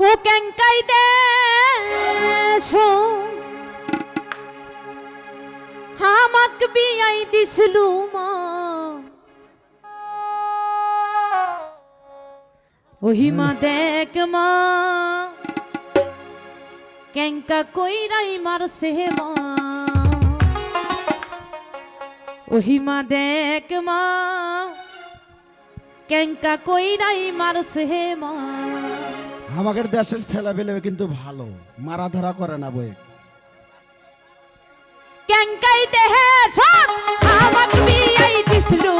ও কেঙ্কাই দেশ হামাক বিয়াই দিছিলু মা। ওহিমা দেখ মা। কেঙ্কা কইরাই মারছে মা। ওহিমা দেখ মা। কেঙ্কা কইরাই মারছে মা। আমাদের দেশের ছেলে পেলে কিন্তু ভালো। মারা ধরা করে না বই। ক্যাঙ্কাই আমাক আমার আই দিছলু।